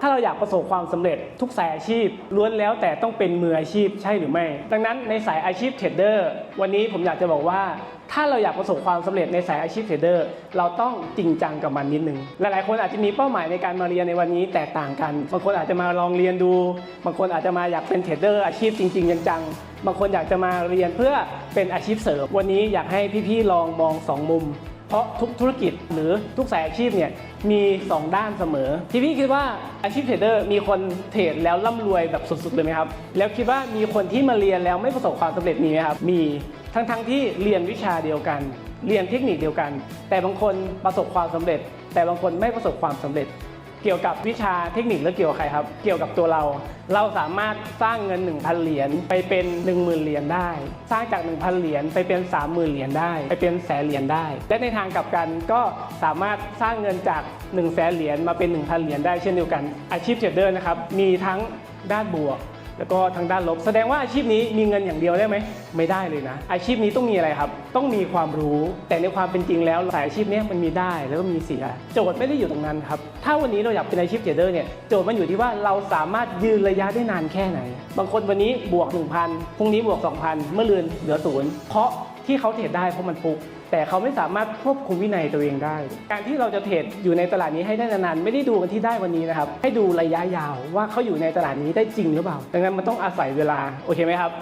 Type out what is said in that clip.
ถ้าเราอยากประสบความสำเร็จทุกสายอาชีพล้วนแล้วแต่ต้องเป็นมืออาชีพใช่หรือไม่ ดังนั้นในสายอาชีพเทรดเดอร์วันนี้ผมอยากจะบอกว่า ถ้าเราอยากประสบความสำเร็จในสายอาชีพเทรดเดอร์เราต้องจริงจังกับมันนิดนึงหลายๆคนอาจจะมีเป้าหมายในการมาเรียนในวันนี้แตกต่างกันบางคนอาจจะมาลองเรียนดู บางคนอาจจะมาอยากเป็นเทรดเดอร์อาชีพจริง ๆ จังๆบางคนอยากจะมาเรียนเพื่อเป็นอาชีพเสริม วันนี้อยากให้พี่ๆลองมองสองมุม เพราะทุกธุรกิจหรือทุกสายอาชีพเนี่ยมี 2 ด้านเสมอที่พี่คิดว่าอาชีพเทรดเดอร์มีคนเทรดแล้วร่ำรวยแบบสุดๆเลยไหมครับ แล้วคิดว่ามีคนที่มาเรียนแล้วไม่ประสบความสำเร็จมีไหมครับ มีทั้งๆที่เรียนวิชาเดียวกัน เรียนเทคนิคเดียวกัน แต่บางคนประสบความสำเร็จ แต่บางคนไม่ประสบความสำเร็จ เกี่ยวกับวิชาเทคนิคแล้วเกี่ยวกับใครครับ เกี่ยวกับตัวเรา เราสามารถสร้างเงิน 1,000 เหรียญไปเป็น 10,000 เหรียญได้ สร้างจาก 1,000 เหรียญไปเป็น 30,000 เหรียญได้ ไปเป็นแสนเหรียญได้ และในทางกลับกันก็สามารถสร้างเงินจาก 1 0 0 0 0แสนเหรียญมาเป็น 1,000 เหรียญได้เช่นเดียวกัน อาชีพเทรดเดอร์นะครับมีทั้งด้านบวก แล้วก็ทางด้านลบ แสดงว่าอาชีพนี้มีเงินอย่างเดียวได้ไหม ไม่ได้เลยนะ อาชีพนี้ต้องมีอะไรครับ ต้องมีความรู้ แต่ในความเป็นจริงแล้วสายอาชีพนี้มันมีได้แล้วก็มีเสีย โจทย์ไม่ได้อยู่ตรงนั้นครับ ถ้าวันนี้เราอยากเป็นอาชีพเทรดเดอร์เนี่ย โจทย์มันอยู่ที่ว่าเราสามารถยืนระยะได้นานแค่ไหน บางคนวันนี้บวก 1,000พรุ่งนี้บวก 2,000 เมื่อเลือนเหลือศูนย์เพราะ ที่เขาเทรดได้เพราะมันฟุกแต่เขาไม่สามารถควบคุมวินัยตัวเองได้ การที่เราจะเทรดอยู่ในตลาดนี้ให้ได้นานๆไม่ได้ดูกันที่ได้วันนี้นะครับ ให้ดูระยะยาวว่าเขาอยู่ในตลาดนี้ได้จริงหรือเปล่า ดังนั้นมันต้องอาศัยเวลา โอเคไหมครับ